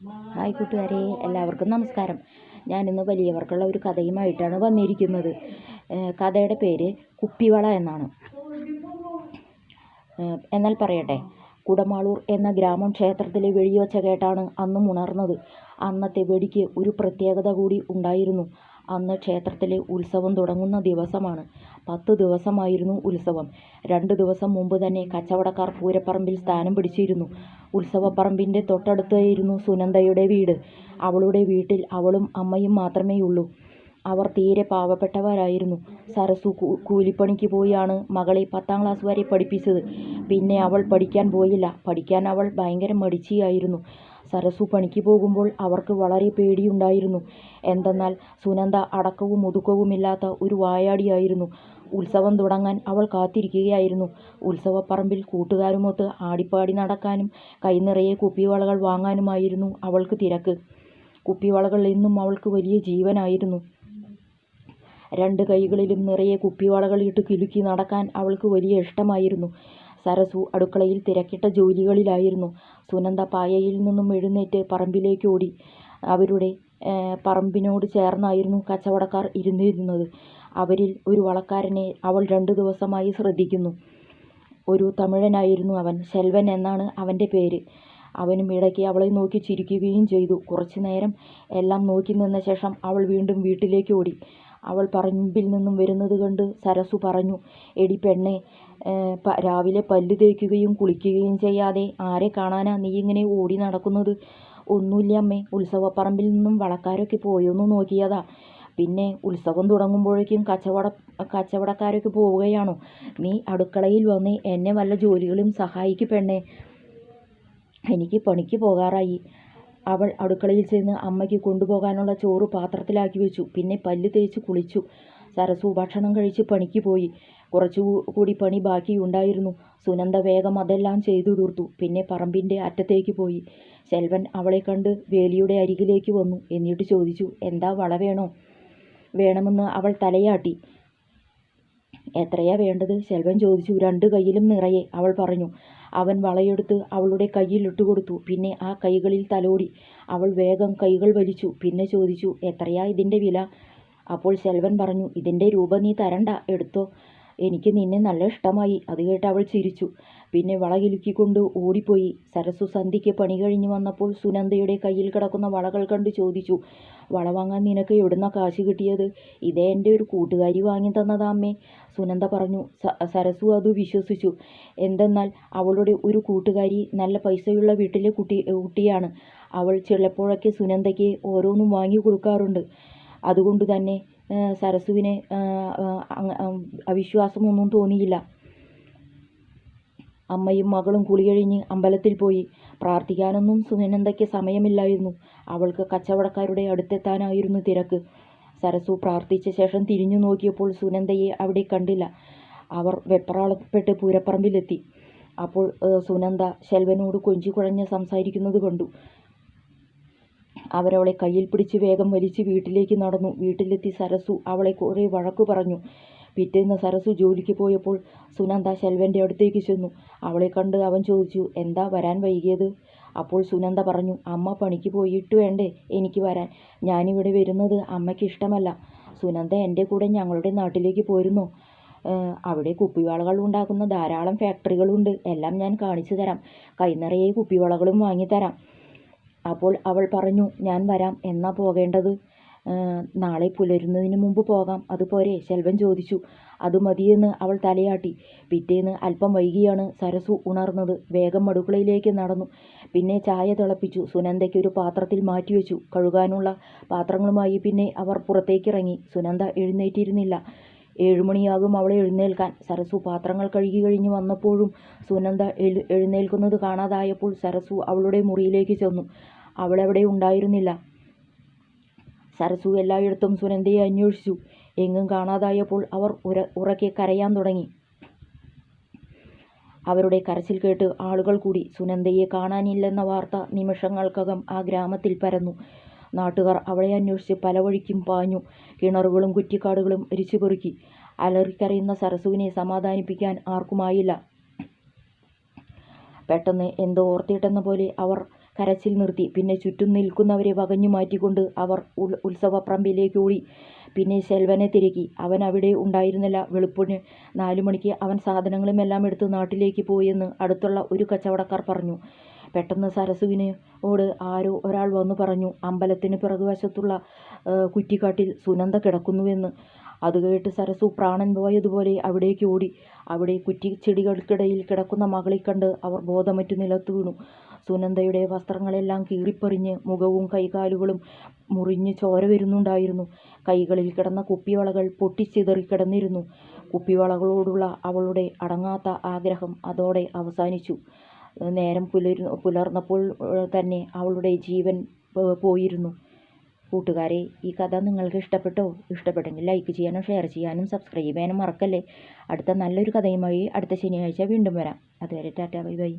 Hi കൂട്ടുകാരെ എല്ലാവർക്കും നമസ്കാരം. ഞാനിന്ന് വലിയവർക്കുള്ള ഒരു കഥയുമായിട്ടാണ് വന്നിരിക്കുന്നത്. കഥയുടെ പേര് കുപ്പിവള എന്നാണ്. എന്നാൽ പറയട്ടെ കുടമാളൂർ എന്ന ഗ്രാമം ക്ഷേത്രത്തിലെ വെടിയൊച്ച കേട്ടാണ് അന്നും ഉണർന്നത്. അന്നത്തെ വെടിക്ക് ഒരു പ്രത്യേകത കൂടി ഉണ്ടായിരുന്നു. അന്ന് ക്ഷേത്രത്തിലെ ഉത്സവം തുടങ്ങുന്ന ദിവസമാണ്. പത്ത് ദിവസമായിരുന്നു ഉത്സവം. രണ്ട് ദിവസം മുമ്പ് തന്നെ കച്ചവടക്കാർ പൂരപ്പറമ്പിൽ സ്ഥാനം പിടിച്ചിരുന്നു. ഉത്സവപ്പറമ്പിന്റെ തൊട്ടടുത്തായിരുന്നു സുനന്ദയുടെ വീട്. അവളുടെ വീട്ടിൽ അവളും അമ്മയും മാത്രമേയുള്ളൂ. അവർ തീരെ പാവപ്പെട്ടവരായിരുന്നു. സരസു കൂലിപ്പണിക്ക് പോയാണ് മകളെ പത്താം ക്ലാസ് വരെ പഠിപ്പിച്ചത്. പിന്നെ അവൾ പഠിക്കാൻ പോയില്ല. പഠിക്കാൻ അവൾ ഭയങ്കര മടിച്ചിയായിരുന്നു. സരസു പണിക്ക് പോകുമ്പോൾ അവർക്ക് വളരെ പേടിയുണ്ടായിരുന്നു. എന്തെന്നാൽ സുനന്ദ അടക്കവും ഒതുക്കവുമില്ലാത്ത ഒരു വായാടിയായിരുന്നു. ഉത്സവം തുടങ്ങാൻ അവൾ കാത്തിരിക്കുകയായിരുന്നു. ഉത്സവപ്പറമ്പിൽ കൂട്ടുകാരുമൊത്ത് ആടിപ്പാടി നടക്കാനും കൈനിറയെ കുപ്പിവളകൾ വാങ്ങാനുമായിരുന്നു അവൾക്ക് തിരക്ക്. കുപ്പിവളകൾ എന്നും അവൾക്ക് വലിയ ജീവനായിരുന്നു. രണ്ട് കൈകളിലും നിറയെ കുപ്പിവളകൾ ഇട്ട് കിലുക്കി നടക്കാൻ അവൾക്ക് വലിയ ഇഷ്ടമായിരുന്നു. സരസു അടുക്കളയിൽ തിരക്കിട്ട ജോലികളിലായിരുന്നു. സുനന്ദ പായയിൽ നിന്നും എഴുന്നേറ്റ് പറമ്പിലേക്ക് ഓടി. അവരുടെ പറമ്പിനോട് ചേർന്നായിരുന്നു കച്ചവടക്കാർ ഇരുന്നിരുന്നത്. അവരിൽ ഒരു വളക്കാരനെ അവൾ രണ്ടു ദിവസമായി ശ്രദ്ധിക്കുന്നു. ഒരു തമിഴനായിരുന്നു അവൻ. ശെൽവൻ എന്നാണ് അവന്റെ പേര്. അവനും ഇടയ്ക്ക് അവളെ നോക്കി ചിരിക്കുകയും ചെയ്തു. കുറച്ചു നേരം എല്ലാം നോക്കി നിന്ന ശേഷം അവൾ വീണ്ടും വീട്ടിലേക്ക് ഓടി. അവൾ പറമ്പിൽ നിന്നും വരുന്നത് കണ്ട് സരസു പറഞ്ഞു എടി പെണ്ണെ രാവിലെ പല്ല് തേക്കുകയും കുളിക്കുകയും ചെയ്യാതെ ആരെ കാണാനാണ് നീ ഇങ്ങനെ ഓടി നടക്കുന്നത്? ഒന്നുമില്ല അമ്മേ. ഉത്സവപ്പറമ്പിൽ നിന്നും വളക്കാരൊക്കെ പോയൊന്ന് നോക്കിയതാ. പിന്നെ ഉത്സവം തുടങ്ങുമ്പോഴേക്കും കച്ചവട കച്ചവടക്കാരൊക്കെ പോവുകയാണോ? നീ അടുക്കളയിൽ വന്ന് എന്നെ വല്ല ജോലികളും സഹായിക്ക് പെണ്ണേ. എനിക്ക് പണിക്ക് പോകാറായി. അവൾ അടുക്കളയിൽ ചെന്ന് അമ്മയ്ക്ക് കൊണ്ടുപോകാനുള്ള ചോറ് പാത്രത്തിലാക്കി വെച്ചു. പിന്നെ പല്ല് തേച്ച് കുളിച്ചു. സരസു ഭക്ഷണം കഴിച്ച് പണിക്ക് പോയി. കുറച്ചു കൂടി പണി ബാക്കിയുണ്ടായിരുന്നു. സുനന്ദ വേഗം അതെല്ലാം ചെയ്തു തീർത്തു. പിന്നെ പറമ്പിന്റെ അറ്റത്തേക്ക് പോയി. സെൽവൻ അവളെ കണ്ട് വേലിയുടെ അരികിലേക്ക് വന്നു. എന്നിട്ട് ചോദിച്ചു എന്താ വള വേണോ? വേണമെന്ന് അവൾ തലയാട്ടി. എത്രയാ വേണ്ടത്? സെൽവൻ ചോദിച്ചു. രണ്ട് കൈയിലും നിറയെ അവൾ പറഞ്ഞു. അവൻ വളയെടുത്ത് അവളുടെ കയ്യിൽ ഇട്ടുകൊടുത്തു പിന്നെ ആ കൈകളിൽ തലോടി. അവൾ വേഗം കൈകൾ വലിച്ചു. പിന്നെ ചോദിച്ചു എത്രയാ ഇതിന്റെ വില? അപ്പോൾ ശെൽവൻ പറഞ്ഞു ഇതിന്റെ രൂപ നീ തരണ്ട എടുത്തോ. എനിക്ക് നിന്നെ നല്ല ഇഷ്ടമായി. അത് കേട്ട് അവൾ ചിരിച്ചു. പിന്നെ വളകിലുക്കിക്കൊണ്ട് ഓടിപ്പോയി. സരസു സന്ധ്യയ്ക്ക് പണി കഴിഞ്ഞു വന്നപ്പോൾ സുനന്ദയുടെ കയ്യിൽ കിടക്കുന്ന വളകൾ കണ്ട് ചോദിച്ചു വള വാങ്ങാൻ നിനക്ക് എവിടുന്ന കാശ് കിട്ടിയത്? ഇതേ എന്റെ ഒരു കൂട്ടുകാരി വാങ്ങി തന്നതാ അമ്മേ. സുനന്ദ പറഞ്ഞു സരസു അത് വിശ്വസിച്ചു. എന്തെന്നാൽ അവളുടെ ഒരു കൂട്ടുകാരി നല്ല പൈസയുള്ള വീട്ടിലെ കുട്ടി കുട്ടിയാണ്. അവൾ ചിലപ്പോഴൊക്കെ സുനന്ദയ്ക്ക് ഓരോന്നും വാങ്ങി കൊടുക്കാറുണ്ട്. അതുകൊണ്ട് തന്നെ സരസുവിന് അവിശ്വാസമൊന്നും തോന്നിയില്ല. അമ്മയും മകളും കുളി കഴിഞ്ഞ് അമ്പലത്തിൽ പോയി. പ്രാർത്ഥിക്കാനൊന്നും സുനന്ദയ്ക്ക് സമയമില്ലായിരുന്നു. അവൾക്ക് കച്ചവടക്കാരുടെ അടുത്തെത്താനായിരുന്നു തിരക്ക്. സരസു പ്രാർത്ഥിച്ച ശേഷം തിരിഞ്ഞു നോക്കിയപ്പോൾ സുനന്ദയെ അവിടെ കണ്ടില്ല. അവർ വെപ്രാളപ്പെട്ട് പൂരപ്പറമ്പിലെത്തി. അപ്പോൾ സുനന്ദ ശെൽവനോട് കൊഞ്ചി കുഴഞ്ഞ് സംസാരിക്കുന്നത് കണ്ടു. അവരവളെ കയ്യിൽ പിടിച്ച് വേഗം വലിച്ച് വീട്ടിലേക്ക് നടന്നു. വീട്ടിലെത്തി സരസു അവളെ കുറേ വഴക്കു പറഞ്ഞു. പിറ്റേന്ന് സരസു ജോലിക്ക് പോയപ്പോൾ സുനന്ദ ശെൽവന്റെ അടുത്തേക്ക് ചെന്നു. അവളെ കണ്ട് അവൻ ചോദിച്ചു എന്താ വരാൻ വൈകിയത്? അപ്പോൾ സുനന്ദ പറഞ്ഞു അമ്മ പണിക്ക് പോയിട്ട് വേണ്ടേ എനിക്ക് വരാൻ. ഞാനിവിടെ വരുന്നത് അമ്മയ്ക്ക് ഇഷ്ടമല്ല. സുനന്ദ എന്റെ കൂടെ ഞങ്ങളുടെ നാട്ടിലേക്ക് പോരുന്നു. അവിടെ കുപ്പിവളകൾ ഉണ്ടാക്കുന്ന ധാരാളം ഫാക്ടറികളുണ്ട്. എല്ലാം ഞാൻ കാണിച്ചു തരാം. കൈനിറയെ കുപ്പിവളകളും വാങ്ങിത്തരാം അപ്പോൾ അവൾ പറഞ്ഞു ഞാൻ വരാം. എന്നാ പോകേണ്ടത്? നാളെ പുലരുന്നതിന് മുമ്പ് പോകാം. അതുപോരെ ശെൽവൻ ചോദിച്ചു. അത് മതിയെന്ന് അവൾ തലയാട്ടി. പിറ്റേന്ന് അല്പം വൈകിയാണ് സരസു ഉണർന്നത്. വേഗം അടുക്കളയിലേക്ക് നടന്നു. പിന്നെ ചായ തിളപ്പിച്ചു. സുനന്ദയ്ക്ക് ഒരു പാത്രത്തിൽ മാറ്റിവെച്ചു. കഴുകാനുള്ള പാത്രങ്ങളുമായി പിന്നെ അവർ പുറത്തേക്കിറങ്ങി. സുനന്ദ എഴുന്നേറ്റിരുന്നില്ല. ഏഴുമണിയാകും അവളെ എഴുന്നേൽക്കാൻ. സരസു പാത്രങ്ങൾ കഴുകി കഴിഞ്ഞ് വന്നപ്പോഴും സുനന്ദ എഴു എഴുന്നേൽക്കുന്നത് കാണാതായപ്പോൾ സരസു അവളുടെ മുറിയിലേക്ക് ചെന്നു. അവളവിടെ ഉണ്ടായിരുന്നില്ല? സരസു എല്ലായിടത്തും സുനന്ദയെ അന്വേഷിച്ചു. എങ്ങും കാണാതായപ്പോൾ അവർ ഉര ഉറക്കെ കരയാൻ തുടങ്ങി. അവരുടെ കരച്ചിൽ കേട്ട് ആളുകൾ കൂടി. സുനന്ദയെ കാണാനില്ലെന്ന വാർത്ത നിമിഷങ്ങൾക്കകം ആ ഗ്രാമത്തിൽ പരന്നു. നാട്ടുകാർ അവളെ അന്വേഷിച്ച് പല വഴിക്കും പാഞ്ഞു. കിണറുകളും കുറ്റിക്കാടുകളും എരിച്ചുപെറുക്കി. അലറിക്കരയുന്ന സരസുവിനെ സമാധാനിപ്പിക്കാൻ ആർക്കുമായില്ല. പെട്ടെന്ന് എന്തോ ഓർത്തിട്ടെന്ന പോലെ അവർ കരച്ചിൽ നിർത്തി. പിന്നെ ചുറ്റും നിൽക്കുന്നവരെ വകഞ്ഞു മാറ്റിക്കൊണ്ട് അവർ ഉൽ ഉത്സവപ്പറമ്പിലേക്ക് ഓടി. പിന്നെ ശെൽവനെ തിരക്കി. അവൻ അവിടെ ഉണ്ടായിരുന്നില്ല. വെളുപ്പിന് നാലു മണിക്ക് അവൻ സാധനങ്ങളുമെല്ലാം എടുത്ത് നാട്ടിലേക്ക് പോയെന്ന് അടുത്തുള്ള ഒരു കച്ചവടക്കാർ പറഞ്ഞു. പെട്ടെന്ന് സരസുവിനോട് ആരോ ഒരാൾ വന്നു പറഞ്ഞു അമ്പലത്തിന് പിറകുവശത്തുള്ള കുറ്റിക്കാട്ടിൽ സുനന്ദ കിടക്കുന്നുവെന്ന്. അത് കേട്ട് സരസു പ്രാണൻ പോയതുപോലെ അവിടേക്ക് ഓടി. അവിടെ കുറ്റിച്ചെടികൾക്കിടയിൽ കിടക്കുന്ന മകളെ കണ്ട് അവർ ബോധമറ്റു നിലത്തു വീണു. സുനന്ദയുടെ വസ്ത്രങ്ങളെല്ലാം കീറിപ്പറിഞ്ഞ് മുഖവും കൈകാലുകളും മുറിഞ്ഞ് ചോര വരുന്നുണ്ടായിരുന്നു. കൈകളിൽ കിടന്ന കുപ്പിവളകൾ പൊട്ടിച്ചിതറി കിടന്നിരുന്നു. കുപ്പിവളകളോടുള്ള അവളുടെ അടങ്ങാത്ത ആഗ്രഹം അതോടെ അവസാനിച്ചു. നേരം പുലരു പുലർന്നപ്പോൾ തന്നെ അവളുടെ ജീവൻ പോയിരുന്നു. കൂട്ടുകാരെ ഈ കഥ നിങ്ങൾക്ക് ഇഷ്ടപ്പെട്ടോ? ഇഷ്ടപ്പെട്ടെങ്കിൽ ലൈക്ക് ചെയ്യാനും ഷെയർ ചെയ്യാനും സബ്സ്ക്രൈബ് ചെയ്യാനും മറക്കല്ലേ? അടുത്ത നല്ലൊരു കഥയുമായി അടുത്ത ശനിയാഴ്ച വീണ്ടും വരാം. അതുവരെ ടാറ്റ ബൈ ബൈ.